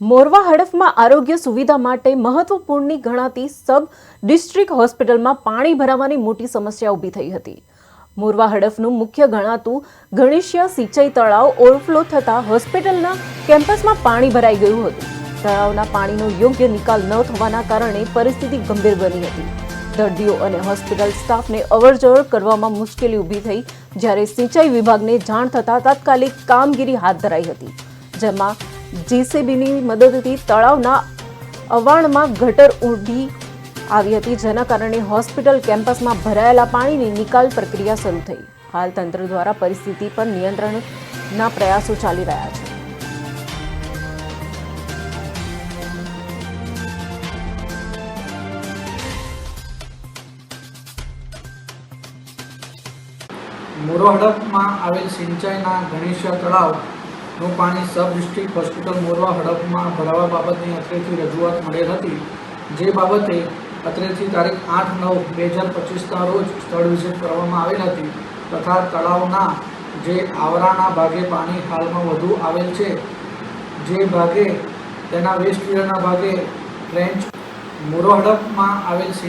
મોરવા હડફમાં આરોગ્ય સુવિધા માટે મહત્વપૂર્ણની ગણાતી સબ ડિસ્ટ્રિક્ટ હોસ્પિટલમાં પાણી ભરાવાની મોટી સમસ્યા ઊભી થઈ હતી. મોરવા હડફનું મુખ્ય ગણાતું ગણેશિયા સિંચાઈ તળાવ ઓવરફ્લો થતાં હોસ્પિટલના કેમ્પસમાં પાણી ભરાઈ ગયું હતું. તળાવના પાણીનો યોગ્ય નિકાલ ન થવાના કારણે પરિસ્થિતિ ગંભીર બની હતી. દર્દીઓ અને હોસ્પિટલ સ્ટાફને અવરજવર કરવામાં મુશ્કેલી ઊભી થઈ, જ્યારે સિંચાઈ વિભાગને જાણ થતાં તાત્કાલિક કામગીરી હાથ ધરાઈ હતી, જેમાં જીસીબીની મદદથી તળાવના અવાણમાં ગટર ઉડી આવી હતી, જેના કારણે હોસ્પિટલ કેમ્પસમાં ભરાયેલા પાણીની નિકાલ પ્રક્રિયા શરૂ થઈ. હાલ તંત્ર દ્વારા પરિસ્થિતિ પર નિયંત્રણના પ્રયાસો ચાલી રહ્યા છે. મોરવાડકમાં આવેલ સિંચાઈના ગણેશિયા તળાવનું પાણી સબ ડિસ્ટ્રિક્ટ હોસ્પિટલ મોરવા હડપમાં ભરાવા બાબતની અત્રેથી રજૂઆત મળેલ હતી. જે બાબતે અત્રેથી તારીખ આઠ નવ બે હજાર પચીસના રોજ સ્થળ વિઝિટ કરવામાં આવેલ હતી તથા તળાવના જે આવરાના ભાગે પાણી હાલમાં વધુ આવેલ છે. જે ભાગે તેના વેસ્ટ વિયરના ભાગે ટ્રેન્ચ મોરો હડપમાં આવેલ